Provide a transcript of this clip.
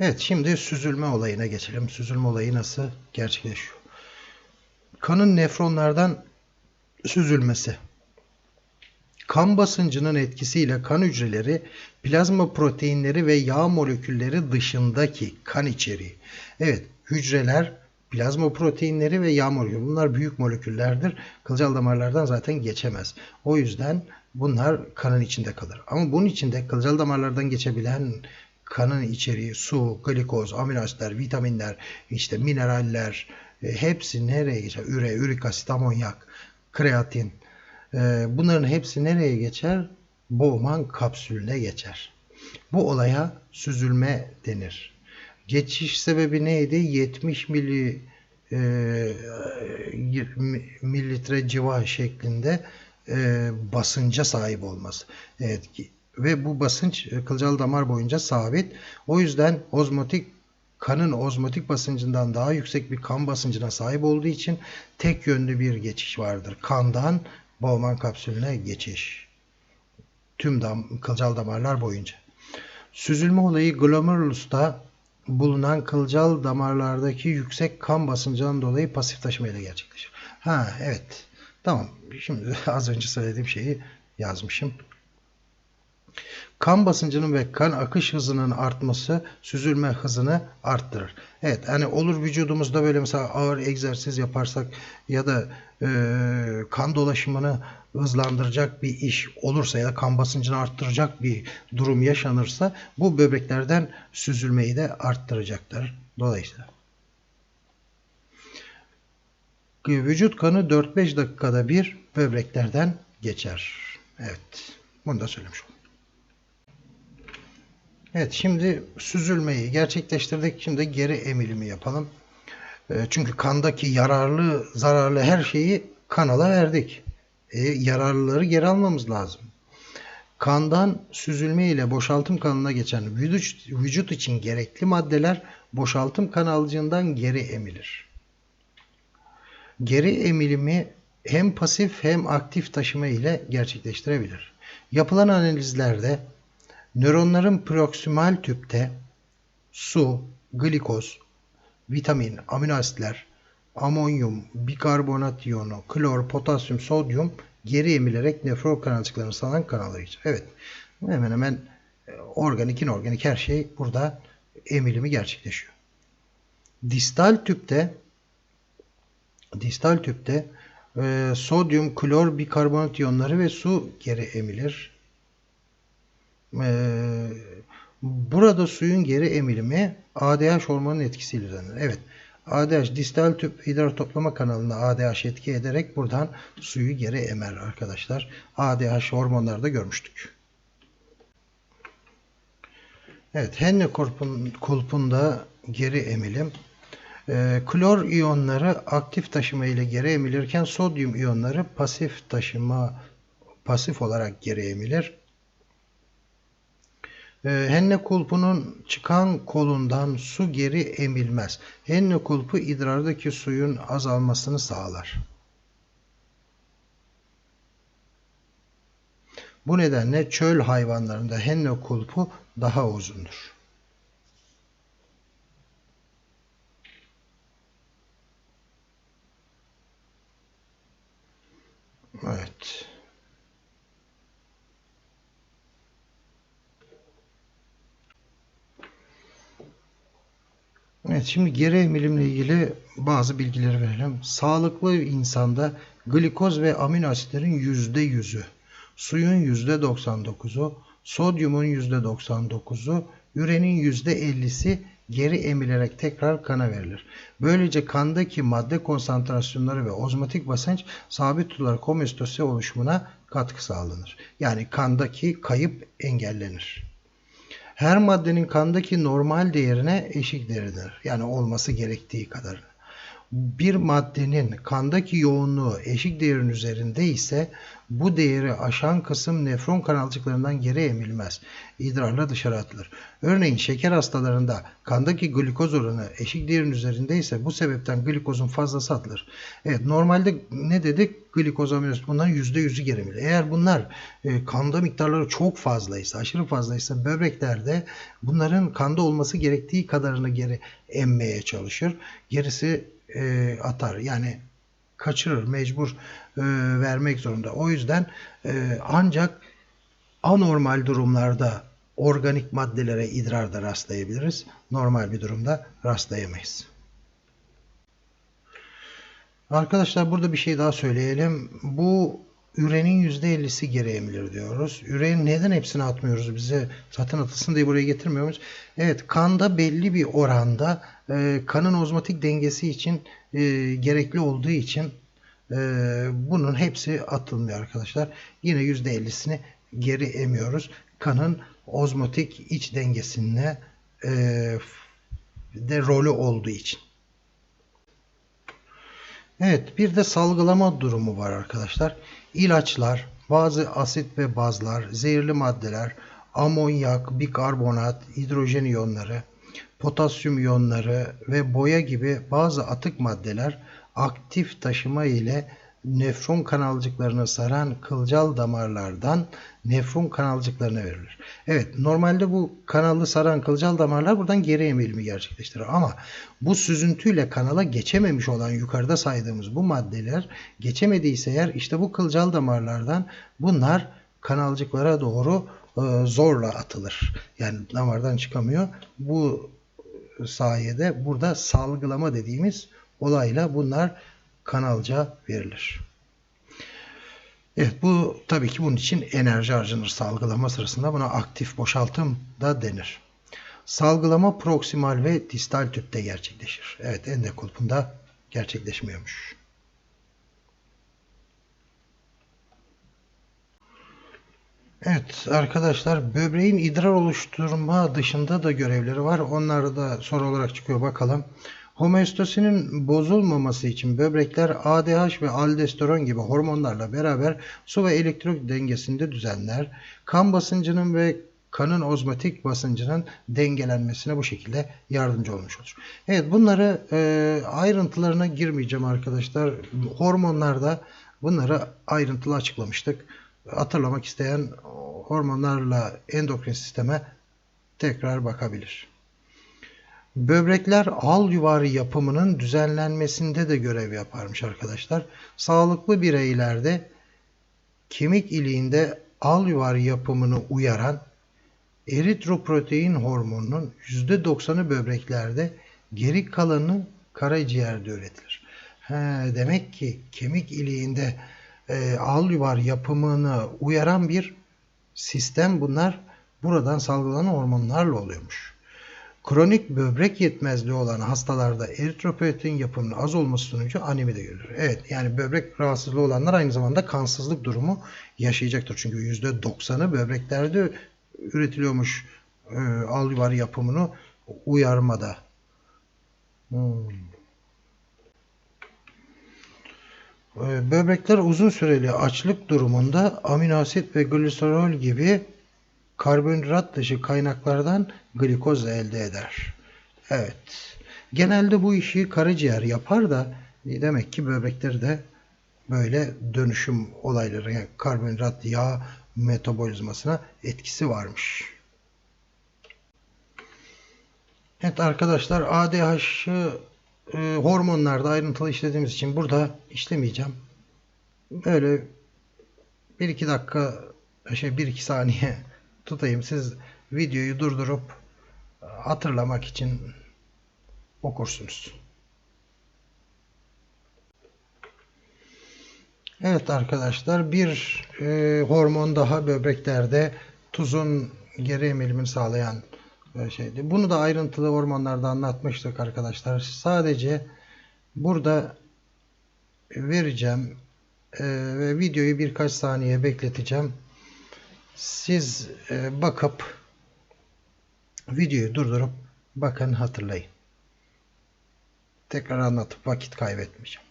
Evet şimdi süzülme olayına geçelim. Süzülme olayı nasıl gerçekleşiyor? Kanın nefronlardan süzülmesi. Kan basıncının etkisiyle kan hücreleri, plazma proteinleri ve yağ molekülleri dışındaki kan içeriği. Evet, hücreler, plazma proteinleri ve yağ molekülleri bunlar büyük moleküllerdir. Kılcal damarlardan zaten geçemez. O yüzden bunlar kanın içinde kalır. Ama bunun içinde kılcal damarlardan geçebilen kanın içeriği su, glikoz, amino asitler, vitaminler, işte mineraller e, hepsi nereye geçer? Üre, ürik asit, amonyak, kreatin. E, bunların hepsi nereye geçer? Bowman kapsülüne geçer. Bu olaya süzülme denir. Geçiş sebebi neydi? 70 mili e, mililitre civa şeklinde e, basınca sahip olması. Evet, ve bu basınç e, kılcal damar boyunca sabit. O yüzden ozmotik kanın ozmotik basıncından daha yüksek bir kan basıncına sahip olduğu için tek yönlü bir geçiş vardır. Kandan Bowman kapsülüne geçiş. Tüm dam, kılcal damarlar boyunca. Süzülme olayı glomerulusta bulunan kılcal damarlardaki yüksek kan basıncından dolayı pasif taşımayla gerçekleşir. Ha evet. Tamam. Şimdi az önce söylediğim şeyi yazmışım. Kan basıncının ve kan akış hızının artması süzülme hızını arttırır. Evet hani olur vücudumuzda böyle mesela ağır egzersiz yaparsak ya da e, kan dolaşımını hızlandıracak bir iş olursa ya da kan basıncını arttıracak bir durum yaşanırsa bu böbreklerden süzülmeyi de arttıracaktır. Dolayısıyla vücut kanı 4-5 dakikada bir böbreklerden geçer. Evet. Bunu da söylemiş oldum. Evet şimdi süzülmeyi gerçekleştirdik. Şimdi geri emilimi yapalım. E, çünkü kandaki yararlı zararlı her şeyi kanala verdik. E, yararlıları geri almamız lazım. Kandan süzülme ile boşaltım kanalına geçen vücut, vücut için gerekli maddeler boşaltım kanalcığından geri emilir. Geri emilimi hem pasif hem aktif taşıma ile gerçekleştirebilir. Yapılan analizlerde Nöronların proksimal tüpte su, glikoz, vitamin, amino asitler, amonyum, bikarbonat iyonu, klor, potasyum, sodyum geri emilerek nefron kanalcıklarını salan kanallara geçer. Evet. Hemen hemen e, organik, inorganik her şey burada emilimi gerçekleşiyor. Distal tüpte distal tüpte e, sodyum, klor, bikarbonat iyonları ve su geri emilir. Ee, burada suyun geri emilimi ADH hormonunun etkisiyle düzenlenir. Evet. ADH distal tüp idrar toplama kanalında ADH etki ederek buradan suyu geri emer arkadaşlar. ADH hormonlarda görmüştük. Evet, Henle kulpunda geri emilim. E, klor iyonları aktif taşıma ile geri emilirken sodyum iyonları pasif taşıma pasif olarak geri emilir. Ee, henne kulpunun çıkan kolundan su geri emilmez. Henne kulpu idrardaki suyun azalmasını sağlar. Bu nedenle çöl hayvanlarında henne kulpu daha uzundur. Evet. Evet şimdi geri emilimle ilgili bazı bilgileri verelim. Sağlıklı insanda glikoz ve amino asitlerin %100'ü, suyun %99'u, sodyumun %99'u, ürenin %50'si geri emilerek tekrar kana verilir. Böylece kandaki madde konsantrasyonları ve ozmotik basınç sabit tutularak homeostasi oluşumuna katkı sağlanır. Yani kandaki kayıp engellenir her maddenin kandaki normal değerine eşik değeridir. Yani olması gerektiği kadar. Bir maddenin kandaki yoğunluğu eşik değerin üzerinde ise bu değeri aşan kısım nefron kanalcıklarından geri emilmez. İdrarla dışarı atılır. Örneğin şeker hastalarında kandaki glikoz oranı eşik değerin üzerinde ise bu sebepten glikozun fazlası atılır. Evet normalde ne dedik? Glikoz aminosit bunların %100'ü geri emilir. Eğer bunlar e, kanda miktarları çok fazlaysa, aşırı fazlaysa böbreklerde bunların kanda olması gerektiği kadarını geri emmeye çalışır. Gerisi e, atar. Yani kaçırır, mecbur e, vermek zorunda. O yüzden e, ancak anormal durumlarda organik maddelere idrarda rastlayabiliriz. Normal bir durumda rastlayamayız. Arkadaşlar burada bir şey daha söyleyelim. Bu ürenin %50'si geri emilir diyoruz. Ürenin neden hepsini atmıyoruz? Bize satın atılsın diye buraya getirmiyoruz. Evet kanda belli bir oranda e, kanın ozmotik dengesi için e, gerekli olduğu için e, bunun hepsi atılmıyor arkadaşlar. Yine %50'sini geri emiyoruz. Kanın ozmotik iç dengesinde e, de rolü olduğu için. Evet bir de salgılama durumu var arkadaşlar. İlaçlar, bazı asit ve bazlar, zehirli maddeler, amonyak, bikarbonat, hidrojen iyonları, potasyum iyonları ve boya gibi bazı atık maddeler aktif taşıma ile nefron kanalcıklarını saran kılcal damarlardan nefron kanalcıklarına verilir. Evet normalde bu kanalı saran kılcal damarlar buradan geri emilimi gerçekleştirir. Ama bu süzüntüyle kanala geçememiş olan yukarıda saydığımız bu maddeler geçemediyse eğer işte bu kılcal damarlardan bunlar kanalcıklara doğru e, zorla atılır. Yani damardan çıkamıyor. Bu sayede burada salgılama dediğimiz olayla bunlar kanalca verilir. Evet bu tabii ki bunun için enerji harcanır salgılama sırasında. Buna aktif boşaltım da denir. Salgılama proksimal ve distal tüpte gerçekleşir. Evet endokulpunda gerçekleşmiyormuş. Evet arkadaşlar böbreğin idrar oluşturma dışında da görevleri var. Onları da soru olarak çıkıyor bakalım. Homeostasinin bozulmaması için böbrekler ADH ve aldosteron gibi hormonlarla beraber su ve elektrik dengesinde düzenler. Kan basıncının ve kanın ozmotik basıncının dengelenmesine bu şekilde yardımcı olmuş olur. Evet bunları e, ayrıntılarına girmeyeceğim arkadaşlar. Hormonlarda bunları ayrıntılı açıklamıştık. Hatırlamak isteyen hormonlarla endokrin sisteme tekrar bakabilir. Böbrekler al yuvarı yapımının düzenlenmesinde de görev yaparmış arkadaşlar. Sağlıklı bireylerde kemik iliğinde al yuvarı yapımını uyaran eritroprotein hormonunun %90'ı böbreklerde, geri kalanı karaciğerde üretilir. He, demek ki kemik iliğinde e, al yuvar yapımını uyaran bir sistem bunlar buradan salgılanan hormonlarla oluyormuş. Kronik böbrek yetmezliği olan hastalarda eritropoietin yapımının az olması sonucu anemi de görülür. Evet yani böbrek rahatsızlığı olanlar aynı zamanda kansızlık durumu yaşayacaktır. Çünkü %90'ı böbreklerde üretiliyormuş e, alüvar yapımını uyarmada. Hmm. E, böbrekler uzun süreli açlık durumunda aminoasit ve gliserol gibi karbonhidrat dışı kaynaklardan glikoz elde eder. Evet. Genelde bu işi karaciğer yapar da e, demek ki böbrekleri de böyle dönüşüm olayları yani karbonhidrat yağ metabolizmasına etkisi varmış. Evet arkadaşlar ADH'ı e, hormonlarda ayrıntılı işlediğimiz için burada işlemeyeceğim. Böyle 1-2 dakika şey 1-2 saniye tutayım. Siz videoyu durdurup hatırlamak için okursunuz. Evet arkadaşlar bir e, hormon daha böbreklerde tuzun geri emilimini sağlayan e, şeydi. Bunu da ayrıntılı hormonlarda anlatmıştık arkadaşlar. Sadece burada vereceğim e, ve videoyu birkaç saniye bekleteceğim. Siz e, bakıp videoyu durdurup bakın hatırlayın. tekrar anlatıp vakit kaybetmeyeceğim.